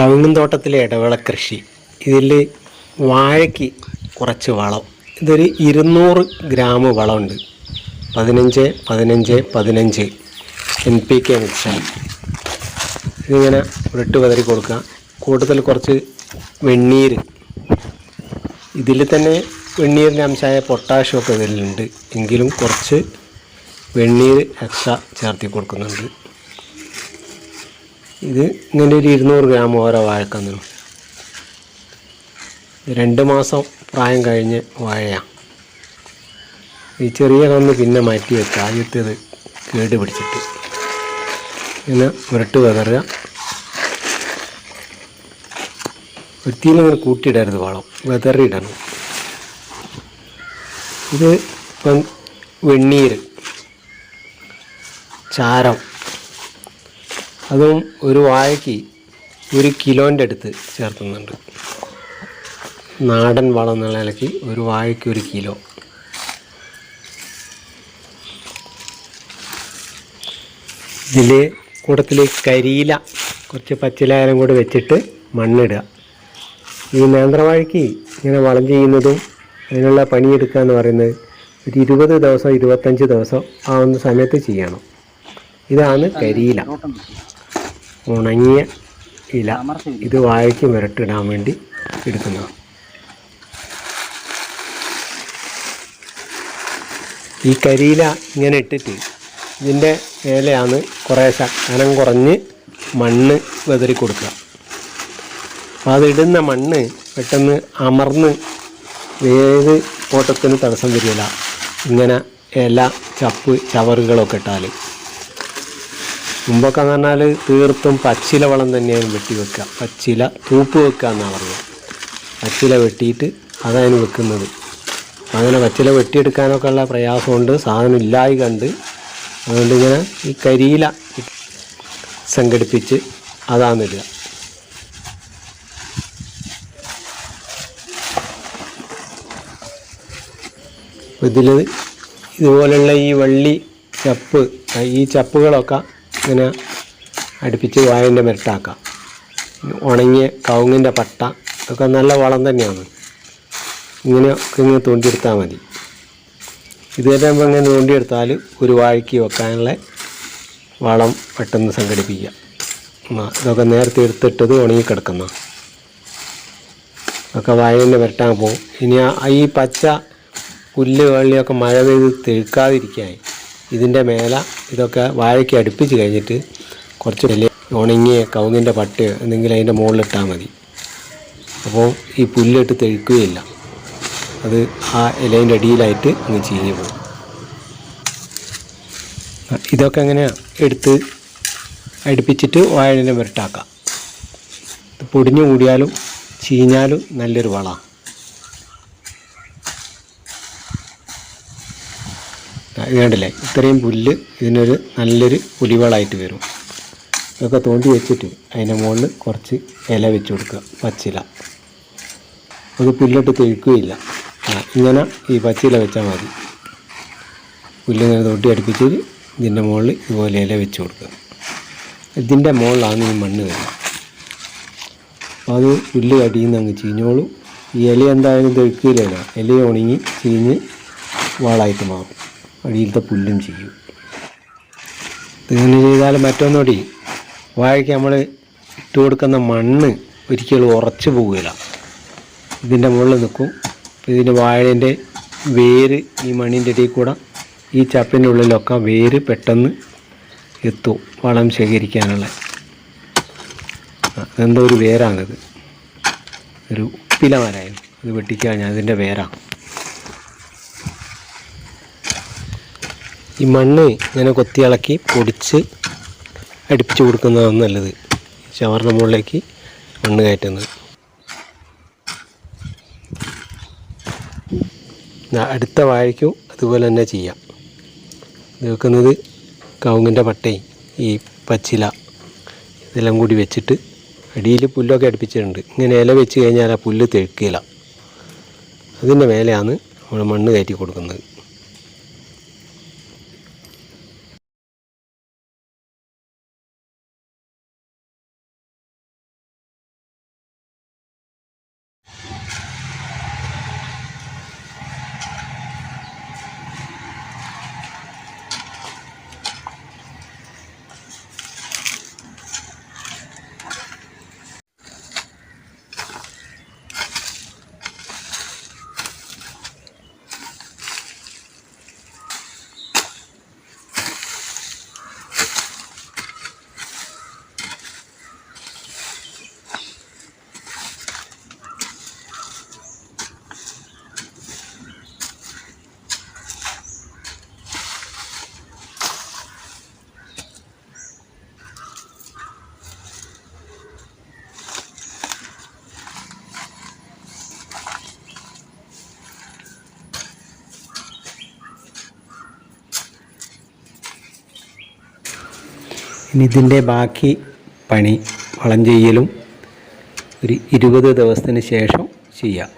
കവുങ്ങും തോട്ടത്തിലെ ഇടവേള കൃഷി. ഇതിൽ വാഴയ്ക്ക് കുറച്ച് വളം. ഇതൊരു ഇരുന്നൂറ് ഗ്രാം വളമുണ്ട്. പതിനഞ്ച് പതിനഞ്ച് പതിനഞ്ച് എൻ പി കെ മിക്സൺ. ഇതിങ്ങനെ ഉരുട്ട് പതറി കൊടുക്കുക. കൂടുതൽ കുറച്ച് വെണ്ണീർ ഇതിൽ തന്നെ വെണ്ണീരിന്റെ അംശമായ പൊട്ടാഷ്യമൊക്കെ ഇതിലുണ്ട്. എങ്കിലും കുറച്ച് വെണ്ണീർ എക്സ്ട്രാ ചേർത്തി കൊടുക്കുന്നുണ്ട്. ഇത് ഇങ്ങനെ ഒരു ഇരുന്നൂറ് ഗ്രാം ഓരോ വാഴക്കന്നു രണ്ട് മാസം പ്രായം കഴിഞ്ഞ് വാഴയാണ് ഈ ചെറിയ കന്ന് പിന്നെ മാറ്റി വെക്കുക ആദ്യത്തേത് കേട് പിടിച്ചിട്ട്. പിന്നെ ഉരട്ട് വെതറുക വൃത്തിയിലിങ്ങനെ കൂട്ടിയിടരുത് വളം. വിതറിയിടണം. ഇത് ഇപ്പം വെണ്ണീര് ചാരം അതും ഒരു വാഴയ്ക്ക് ഒരു കിലോന്റെ അടുത്ത് ചേർത്തുന്നുണ്ട്. നാടൻ വളം എന്നുള്ള നിലയ്ക്ക് ഒരു വാഴയ്ക്ക് ഒരു കിലോ. ഇതിൽ കൂട്ടത്തിൽ കരിയില കുറച്ച് പച്ചിലായാലും കൂടി വെച്ചിട്ട് മണ്ണിടുക. ഈ നേന്ത്രവാഴയ്ക്ക് ഇങ്ങനെ വളം ചെയ്യുന്നതും അതിനുള്ള പണിയെടുക്കുക എന്ന് പറയുന്നത് ഒരു ഇരുപത് ദിവസം ഇരുപത്തഞ്ച് ദിവസം ആവുന്ന സമയത്ത് ചെയ്യണം. ഇതാണ് കരിയില. ഉണങ്ങിയ ഇല. ഇത് വാഴയ്ക്ക് മിരട്ടിടാൻ വേണ്ടി എടുക്കുന്നത് ഈ കരിയില ഇങ്ങനെ ഇട്ടിട്ട് ഇതിന്റെ മേലെയാണ് കുറേശ്ശെ കനം കുറഞ്ഞ് മണ്ണ് വെതറി കൊടുക്കുക. അപ്പോൾ അതിടുന്ന മണ്ണ് പെട്ടെന്ന് അമർന്ന് ഏത് ഓട്ടത്തിന് തടസ്സം വരില്ല. ഇങ്ങനെ ഇല ചപ്പ് ചവറുകളൊക്കെ ഇട്ടാൽ മുമ്പൊക്കെ എന്ന് പറഞ്ഞാൽ തീർത്തും പച്ചില വളം തന്നെയാണ് വെട്ടി വെക്കുക. പച്ചില തൂപ്പ് വെക്കുക എന്നാണ് പറയുക. പച്ചില വെട്ടിയിട്ട് അതാണ് വെക്കുന്നത്. അങ്ങനെ പച്ചില വെട്ടിയെടുക്കാനൊക്കെ ഉള്ള പ്രയാസമുണ്ട്. സാധനം ഇല്ലായി കണ്ട് അതുകൊണ്ട് ഇങ്ങനെ ഈ കരിയില സംഘടിപ്പിച്ച് അതാന്നിടുക ഇതിൽ ഇതുപോലുള്ള ഈ വള്ളി ചപ്പ് ഈ ചപ്പുകളൊക്കെ ഇങ്ങനെ അടുപ്പിച്ച് വായന്റെ മിരട്ടാക്കാം ഉണങ്ങിയ കവുങ്ങിന്റെ പട്ട ഒക്കെ നല്ല വളം തന്നെയാണ്. ഇങ്ങനെ ഇങ്ങനെ തോണ്ടിയെടുത്താൽ മതി. ഇത് തന്നെ ഇങ്ങനെ തോണ്ടിയെടുത്താൽ ഒരു വാഴയ്ക്ക് വെക്കാനുള്ള വളം പെട്ടെന്ന് സംഘടിപ്പിക്കുക. ഇതൊക്കെ നേരത്തെ എടുത്തിട്ടത് ഉണങ്ങി കിടക്കുന്ന ഒക്കെ വായന്റെ വരട്ടാൻ പോകും. ഇനി ഈ പച്ച പുല്ല് വെള്ളിയൊക്കെ മഴ പെയ്ത് തെഴുക്കാതിരിക്കാൻ ഇതിന്റെ മേല ഇതൊക്കെ വാഴയ്ക്ക് അടുപ്പിച്ച് കഴിഞ്ഞിട്ട് കുറച്ച് വലിയ ഉണങ്ങിയ കവുങ്ങിന്റെ പട്ടയോ എന്തെങ്കിലും അതിന്റെ മുകളിലിട്ടാൽ മതി. അപ്പോൾ ഈ പുല്ലിട്ട് തെഴുക്കുകയില്ല അത് ആ ഇലേന്റെ അടിയിലായിട്ട് അങ്ങ് ചീഞ്ഞു പോകും. ഇതൊക്കെ അങ്ങനെ എടുത്ത് അടുപ്പിച്ചിട്ട് വാഴനെ വരട്ടാക്കാം. പൊടിഞ്ഞു കൂടിയാലും ചീഞ്ഞാലും നല്ലൊരു വളമാണ്. ഇത് ഇത്രയും പുല്ല് ഇതിനൊരു നല്ലൊരു പുലിവളായിട്ട് വരും. ഇതൊക്കെ തോണ്ടി വെച്ചിട്ട് അതിന്റെ മുകളിൽ കുറച്ച് ഇല വെച്ച് കൊടുക്കുക പച്ചില. അത് പുല്ലിട്ട് തെഴുക്കുകയില്ല ഇങ്ങനെ ഈ പച്ചില വെച്ചാൽ മതി. പുല്ല് പുല്ലിങ്ങനെ തോട്ടി അടുപ്പിച്ചിട്ട് ഇതിന്റെ മുകളിൽ ഇതുപോലെ ഇല വെച്ച് കൊടുക്കുക. ഇതിന്റെ മുകളിലാണ് ഈ മണ്ണ് വരുന്നത്. അപ്പോൾ അത് പുല്ല് അടിയിൽ നിന്ന് അങ്ങ് ചീഞ്ഞോളും. ഈ ഇല എന്തായാലും തെഴുക്കില്ലല്ലോ ഇല ഉണങ്ങി ചീഞ്ഞ് വാളായിട്ട് മാറും. അടിയിലത്തെ പുല്ലും ചെയ്യും. ഇങ്ങനെ ചെയ്താൽ മറ്റൊന്നുകൂടി വാഴയ്ക്ക് നമ്മൾ ഇട്ട് കൊടുക്കുന്ന മണ്ണ് ഒരിക്കലും ഉറച്ചു പോവില്ല ഇതിന്റെ മുകളിൽ നിൽക്കും. ഇതിന്റെ വാഴേന്റെ വേര് ഈ മണ്ണിന്റെ ഇടയിൽ കൂടെ ഈ ചപ്പിന്റെ ഉള്ളിലൊക്കെ വേര് പെട്ടെന്ന് എത്തും വളം ശേഖരിക്കാനുള്ള. അതെന്തോ ഒരു വേരാണിത്. ഒരു ഉപ്പില മരമായിരുന്നു വെട്ടിക്കാൻ വെട്ടിക്കഴിഞ്ഞാൽ അതിന്റെ വേരാണ്. ഈ മണ്ണ് ഇങ്ങനെ കൊത്തി ഇളക്കി പൊടിച്ച് അടുപ്പിച്ച് കൊടുക്കുന്നതാണ് നല്ലത്. ചവറിന്റെ മുകളിലേക്ക് മണ്ണ് കയറ്റുന്നത്. അടുത്ത വാഴയ്ക്കും അതുപോലെ തന്നെ ചെയ്യാം. ഇത് വെക്കുന്നത് കവുങ്ങിന്റെ പട്ടയും ഈ പച്ചില ഇതെല്ലാം കൂടി വെച്ചിട്ട് അടിയിൽ പുല്ലൊക്കെ അടുപ്പിച്ചിട്ടുണ്ട്. ഇങ്ങനെ ഇല വെച്ച് കഴിഞ്ഞാൽ ആ പുല്ല് തെഴുക്കില്ല അതിന്റെ മേലെയാണ് നമ്മൾ മണ്ണ് കയറ്റി കൊടുക്കുന്നത്. ഇനി ഇതിന്റെ ബാക്കി പണി വളം ചെയ്യലും ഒരു ഇരുപത് ദിവസത്തിന് ശേഷം ചെയ്യാം.